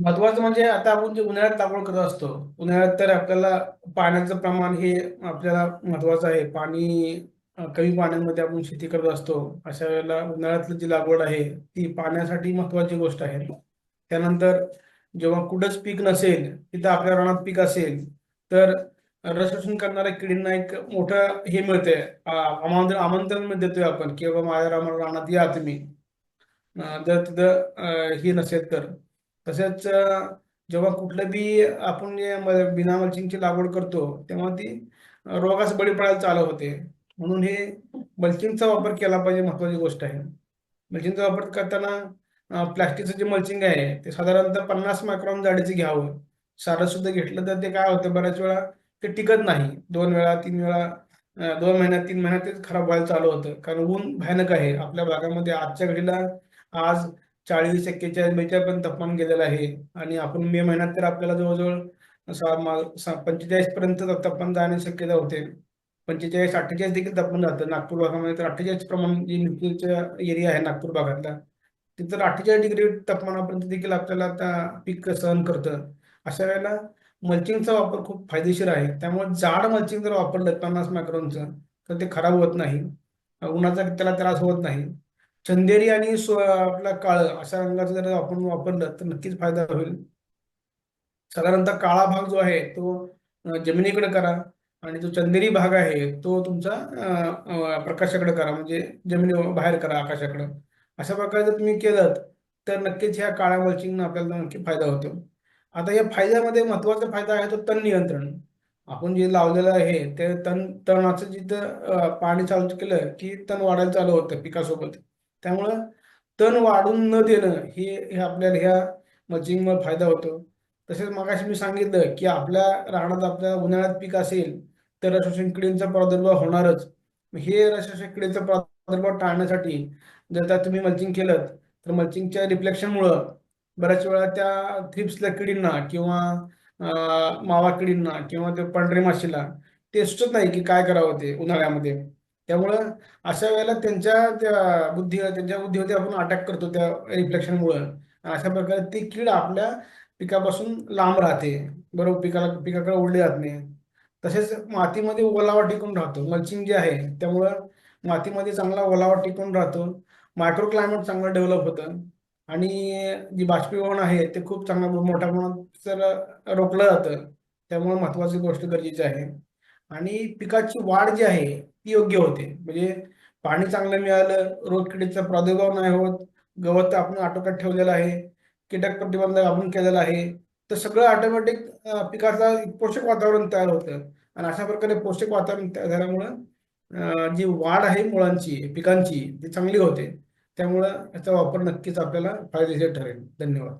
महत्वाचं म्हणजे आता आपण जे उन्हाळ्यात लागवड करत असतो उन्हाळ्यात तर आपल्याला पाण्याचं प्रमाण हे आपल्याला महत्वाचं आहे. पाणी अ, कमी पाण्यामध्ये आपण शेती करत असतो. अशा वेळेला उन्हाळ्यातली जी लागवड आहे ती पाण्यासाठी महत्वाची गोष्ट आहे. त्यानंतर जेव्हा कुठंच पीक नसेल तिथं आपल्या रानात पीक असेल तर रस शोषण करणाऱ्या किडींना एक मोठं हे मिळतंय. अ, आमंत्रण आमंत्रण देतोय आपण की बाबा माझ्या रामा- रानात या तुम्ही. अ, जर तिथं अ, हे नसेल तर. तसेच जेव्हा कुठलं बी आपण जे बिना मल्चिंगची लागवड करतो तेव्हा ती रोगास बळी पडायला चालू होते. म्हणून हे मल्चिंगचा वापर केला पाहिजे महत्वाची गोष्ट आहे. मल्चिंगचा वापर करताना प्लास्टिकचं जे मल्चिंग आहे ते साधारणतः पन्नास मायक्रॉन जाडीचं घ्यावं. सारं सुद्धा घेतलं तर ते काय होतं बऱ्याच वेळा ते टिकत नाही. दोन वेळा तीन वेळा दोन महिन्यात तीन महिन्यात ते खराब व्हायला चालू होतं. कारण ऊन भयानक आहे. आपल्या भागामध्ये आजच्या घडीला आज चाळीस एक्केचाळीस बेचाळीस पर्यंत तापमान गेलेलं आहे. आणि आपण मे महिन्यात तर आपल्याला जवळजवळ सहा पंचेचाळीस पर्यंत तापमान जाण्याची शक्यता होते. पंचेचाळीस अठ्ठेचाळीस देखील तापमान जातं. नागपूर भागामध्ये तर अठ्ठेचाळीस प्रमाण जे न्यूक्लिअरचा एरिया आहे नागपूर भागातला तिथं अठ्ठेचाळीस डिग्री तापमानापर्यंत देखील आपल्याला आता पीक सहन करतं. अशा वेळेला मल्चिंगचा वापर खूप फायदेशीर आहे. त्यामुळे जाड मल्चिंग जर वापरलं पन्नास मायक्रॉनचं तर ते खराब होत नाही. उन्हाचा त्याला त्रास होत नाही. चंदेरी आणि सो आपला काळ अशा रंगाचं जर आपण वापरलं तर नक्कीच फायदा होईल. साधारणतः काळा भाग जो आहे तो जमिनीकडे करा आणि जो चंदेरी भाग आहे तो तुमचा प्रकाशाकडे करा म्हणजे जमिनी बाहेर करा आकाशाकडे. अशा प्रकारे जर तुम्ही केलं तर नक्कीच ह्या काळ्या मल्चिंगनं आपल्याला नक्की फायदा होतो. आता या फायद्यामध्ये महत्त्वाचा फायदा आहे तो तण नियंत्रण. आपण जे लावलेलं आहे ते तण तणाचं जिथं पाणी चालू केलं की तण वाढायला चालू होतं पिकासोबत. त्यामुळं तण वाढून न देणं हे आपल्याला ह्या मल्चिंगमुळे फायदा होतो. तसेच मगाशी मी सांगितलं की आपल्या राहण्यात आपल्या उन्हाळ्यात पीक असेल तर रसशोषण किडींचा प्रादुर्भाव होणारच. हे रसशोषण किडींचा प्रादुर्भाव टाळण्यासाठी जर त्या तुम्ही मल्चिंग केलं तर मल्चिंगच्या रिफ्लेक्शनमुळं बऱ्याच वेळा त्या थ्रिप्सल्या किडींना किंवा मावा किडींना किंवा ते पांढरे माशीला ते सुचत नाही की काय करावं ते उन्हाळ्यामध्ये. त्यामुळं अशा वेळेला त्यांच्या त्या बुद्धी त्यांच्या बुद्धीवरती आपण अटॅक करतो त्या रिफ्लेक्शनमुळं अशा प्रकारे ती कीड आपल्या पिकापासून लांब राहते. बरोबर? पिकाला पिकाकडे ओढली जात नाही. तसेच मातीमध्ये ओलावा टिकून राहतो. मल्चिंग जे आहे त्यामुळं मातीमध्ये चांगला ओलावा टिकून राहतो. मायक्रो क्लायमेट चांगलं डेव्हलप होतं. आणि जी बाष्पीभवन आहे ते खूप चांगल्या मोठ्या प्रमाणात जर रोखलं जातं त्यामुळे महत्वाची गोष्ट गरजेची आहे. आणि पिकाची वाढ जी आहे ती योग्य होते. म्हणजे पाणी चांगलं मिळालं रोगकिडीचा प्रादुर्भाव नाही होत गवत आपण आटोक्यात ठेवलेलं आहे कीटक प्रतिबंधक आपण केलेला आहे तर सगळं ऑटोमॅटिक पिकाचा पोषक वातावरण तयार होतं. आणि अशा प्रकारे पोषक वातावरण तयार झाल्यामुळं जी वाढ आहे मुळांची पिकांची ती चांगली होते. त्यामुळं याचा वापर नक्कीच आपल्याला फायदेशीर ठरेल. धन्यवाद.